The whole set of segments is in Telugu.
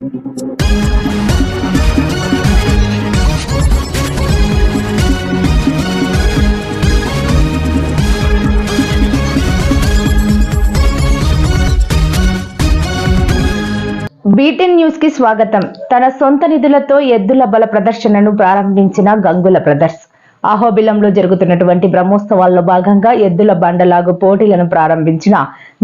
బీటెన్ న్యూస్కి స్వాగతం. తన సొంత నిధులతో ఎద్దుల బల ప్రదర్శనను ప్రారంభించిన గంగుల బ్రదర్స్. అహోబిలంలో జరుగుతున్నటువంటి బ్రహ్మోత్సవాల్లో భాగంగా ఎద్దుల బండలాగు పోటీలను ప్రారంభించిన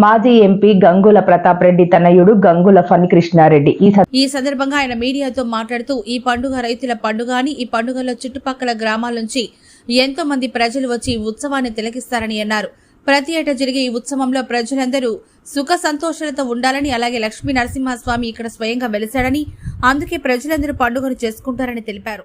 మాజీ ఎంపీ గంగుల ప్రతాప్ రెడ్డి తనయుడు గంగుల ఫణి కృష్ణారెడ్డి. ఈ ఈ సందర్భంగా ఆయన మీడియాతో మాట్లాడుతూ ఈ పండుగ రైతుల పండుగ అని ఈ పండుగలో చుట్టుపక్కల గ్రామాల నుంచి ఎంతో మంది ప్రజలు వచ్చి ఈ ఉత్సవాన్ని తిలకిస్తారని అన్నారు. ప్రతి ఏటా జరిగే ఈ ఉత్సవంలో ప్రజలందరూ సుఖ సంతోషాలతో ఉండాలని అలాగే లక్ష్మీ నరసింహస్వామి ఇక్కడ స్వయంగా వెలిశాడని అందుకే ప్రజలందరూ పండుగను చేసుకుంటారని తెలిపారు.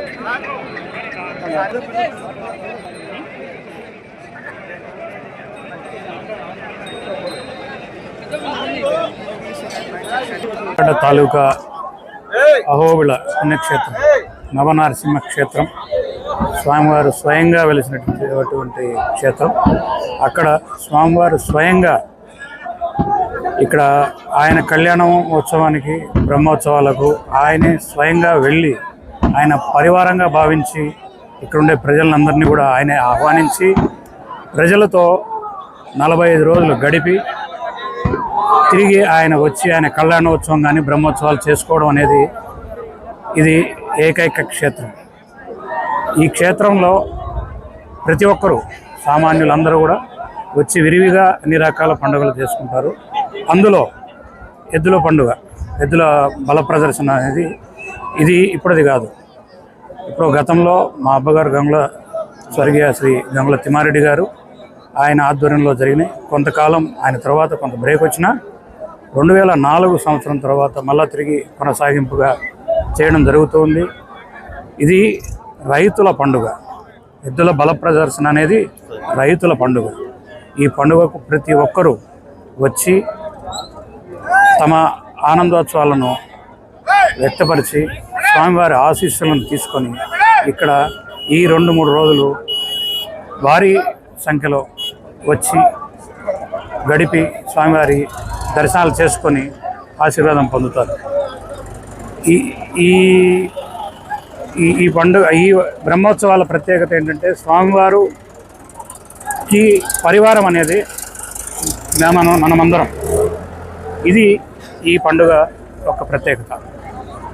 తాలూకా అహోబిళ పుణ్యక్షేత్రం నవనరసింహ క్షేత్రం స్వామివారు స్వయంగా వెలిసినటువంటి క్షేత్రం. అక్కడ స్వామివారు స్వయంగా ఇక్కడ ఆయన కళ్యాణం ఉత్సవానికి బ్రహ్మోత్సవాలకు ఆయనే స్వయంగా వెళ్ళి ఆయన పరివారంగా భావించి ఇక్కడుండే ప్రజలందరినీ కూడా ఆయనే ఆహ్వానించి ప్రజలతో నలభై ఐదు రోజులు గడిపి తిరిగి ఆయన వచ్చి ఆయన కళ్యాణోత్సవం కానీ బ్రహ్మోత్సవాలు చేసుకోవడం అనేది ఇది ఏకైక క్షేత్రం. ఈ క్షేత్రంలో ప్రతి ఒక్కరూ సామాన్యులందరూ కూడా వచ్చి విరివిగా అన్ని రకాల పండుగలు చేసుకుంటారు. అందులో ఎద్దుల పండుగ ఎద్దుల బల ప్రదర్శన అనేది ఇది ఇప్పుడది కాదు. ఇప్పుడు గతంలో మా అబ్బగారు గంగుల స్వర్గీయ శ్రీ గంగుల తిమారెడ్డి గారు ఆయన ఆధ్వర్యంలో జరిగినాయి కొంతకాలం ఆయన తర్వాత కొంత బ్రేక్ వచ్చినా రెండు వేల నాలుగు సంవత్సరం తర్వాత మళ్ళా తిరిగి కొనసాగింపుగా చేయడం జరుగుతుంది. ఇది రైతుల పండుగ. ఎద్దుల బల ప్రదర్శన అనేది రైతుల పండుగ. ఈ పండుగకు ప్రతి ఒక్కరూ వచ్చి తమ ఆనందోత్సవాలను వ్యక్తపరిచి స్వామివారి ఆశీస్సులను తీసుకొని ఇక్కడ ఈ రెండు మూడు రోజులు భారీ సంఖ్యలో వచ్చి గడిపి స్వామివారి దర్శనాలు చేసుకొని ఆశీర్వాదం పొందుతారు. ఈ ఈ ఈ- ఈ పండుగ ఈ బ్రహ్మోత్సవాల ప్రత్యేకత ఏంటంటే స్వామివారుకి పరివారం అనేది మనం మనమందరం. ఇది ఈ పండుగ ఒక ప్రత్యేకత.